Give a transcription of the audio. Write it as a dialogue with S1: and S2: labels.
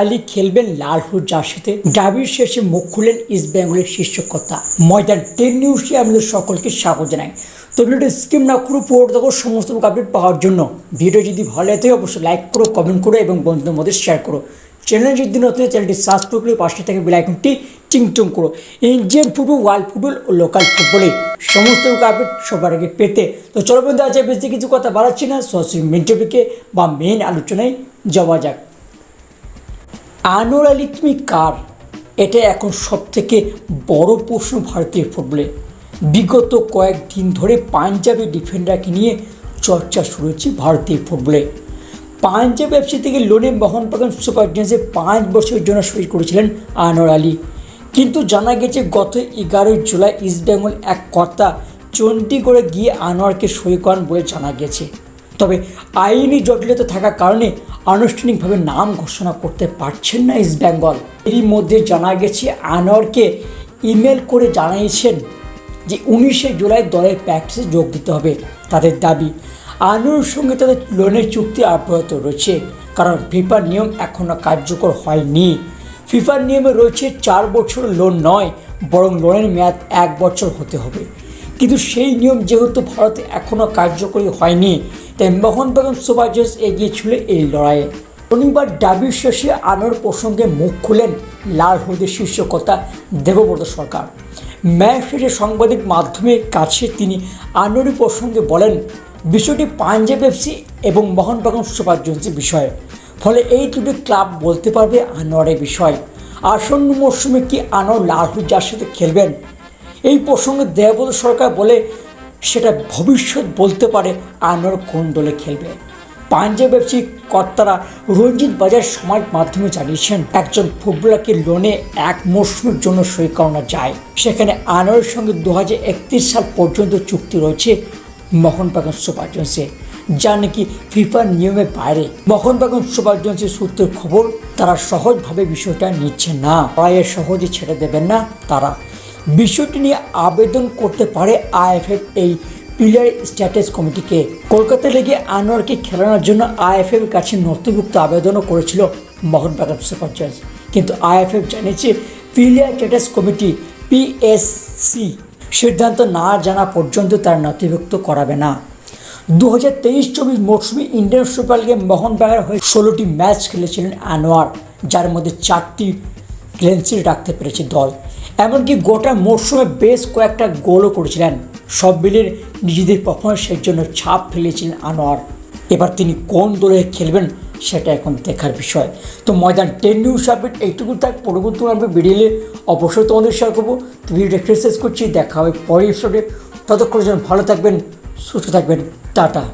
S1: আলী খেলবেন লাল হলুদ জার্সিতে। ডাবির শেষে মুখ খুলেন ইস্ট বেঙ্গলের শীর্ষকতা ময়দান টেন নিউজে আমাদের সকলকে স্বাগত জানাই। তো ভিডিওটি স্কিম না করে পুরো দেখো, সমস্ত আপডেট পাওয়ার জন্য। ভিডিও যদি ভালো লাগে, অবশ্যই লাইক করো কমেন্ট করো এবং বন্ধুদের মধ্যে শেয়ার করো। চ্যানেল যদি নতুন চ্যানেলটি সাবস্ক্রাইব করে পাশে থেকে বেল আইকনটি টিংটং করো। ইন্ডিয়ান ফুটবল ওয়ার্ল্ড ফুটবল ও লোকাল ফুটবলে সমস্ত আপডেট সবার আগে পেতে। তো চলো বন্ধু আজ বেশি কিছু কথা বাড়াচ্ছি না। মেন টপিকে বা মেন আলোচনায় যাওয়া যাক। আলী কার? এটা এখন সবথেকে বড় প্রশ্ন ভারতীয় ফুটবলে। বিগত কয়েকদিন ধরে পাঞ্জাবি ডিফেন্ডারকে নিয়ে চর্চা শুরু হচ্ছে ভারতীয় ফুটবলে। পাঞ্জাব এফসি থেকে লোনে বহন পাকান সুপার জায়ান্টসে পাঁচ বছরের জন্য সই করেছিলেন আনোয়ার আলী। কিন্তু জানা গেছে, গত এগারোই জুলাই ইস্টবেঙ্গল এক কর্তা চণ্ডীগড়ে গিয়ে আনোয়ারকে সই করান বলে জানা গেছে। তবে আইনি জটিলতা থাকার কারণে আনুষ্ঠানিকভাবে নাম ঘোষণা করতে পারছেন না ইস্ট বেঙ্গল। এরই মধ্যে জানা গেছে, আনোয়ারকে ইমেল করে জানিয়েছেন যে উনিশে জুলাই দলের প্র্যাকটিসে যোগ দিতে হবে তাদের দাবি। আনোয়ারের সঙ্গে তাদের লোনের চুক্তি অব্যাহত রয়েছে, কারণ ফিফার নিয়ম এখনও কার্যকর হয়নি। ফিফার নিয়মে রয়েছে চার বছর লোন নয়, বরং লোনের মেয়াদ এক বছর হতে হবে। কিন্তু সেই নিয়ম যেহেতু ভারতে এখনও কার্যকরী হয়নি তাই মোহনবাগান সুপার এগিয়ে ছিল এই লড়াইয়ে। শনিবার ডাবির শেষে আনোয়ার প্রসঙ্গে মুখ খুলেন লাল হলুদের শীর্ষকতা দেবব্রত সরকার। ম্যাচ শেষে সাংবাদিক মাধ্যমের কাছে তিনি আনোয়ারের প্রসঙ্গে বলেন, বিষয়টি পাঞ্জাব এফসি এবং মোহনবাগান সুপার জায়ান্টসের বিষয়। ফলে এই দুটি ক্লাব বলতে পারবে আনোয়ারের বিষয়। আসন্ন মরশুমে কি আনোয়ার লাল যার সাথে খেলবেন? এই প্রসঙ্গে দেবব্রত সরকার বলে সেটা ভবিষ্যৎ বলতে পারে আনোয়ার কোন দলে খেলবে। পাঞ্জাব এফসি কর্তারা রঞ্জিত বাজার সমাজ মাধ্যমে জানিয়েছেন, একজন ফুটবলারকে লোনে এক মরশুমের জন্য সই করানো যায়। সেখানে আনোয়ারের সঙ্গে দু হাজার একত্রিশ সাল পর্যন্ত চুক্তি রয়েছে মোহনবাগান সুপার জায়ান্টসে যা নাকি ফিফার নিয়মের বাইরে। মোহনবাগান সুপার জায়ান্টসের সূত্রের খবর, তারা সহজভাবে বিষয়টা নিচ্ছে না। লড়াইয়ের সহজে ছেড়ে দেবেন না তারা। বিষয়টি নিয়ে আবেদন করতে পারে আইএফএফ এই প্লেয়ার স্ট্যাটাস কমিটিকে। কলকাতা লিগে আনোয়ারকে খেলানোর জন্য আইএফএফ এর কাছে নথিভুক্ত আবেদনও করেছিল মোহনবাগান সুপার জায়ান্টস কিন্তু আইএফএফ জানিয়েছে প্লেয়ার স্ট্যাটাস কমিটি, পিএসসি, সিদ্ধান্ত না জানা পর্যন্ত তার নথিভুক্ত করাবে না। দু হাজার তেইশ চব্বিশ মৌসুমে ইন্ডিয়ান সুপার লিগে মোহনবাগানের হয়ে ষোলোটি ম্যাচ খেলেছিলেন আনোয়ার, যার মধ্যে চারটি ক্লেন্সিল রাখতে পেরেছে দল। এমনকি গোটা মরশুমে বেশ কয়েকটা গোলও করেছিলেন। সব মিলিয়ে নিজেদের পারফরমেন্সের জন্য ছাপ ফেলেছিলেন আনোয়ার। এবার তিনি কোন দলে খেলবেন সেটা এখন দেখার বিষয়। তো ময়দান টেন নিউজ আপডেট এইটুকু থাক, পরবর্তী আমি বেরিয়ে অবশ্যই তোমাদের শেয়ার করব। তো ভিডিওটা শেষ করছি, দেখা হবে পরের এপিসোডে ততক্ষণ যেন ভালো থাকবেন, সুস্থ থাকবেন, টাটা।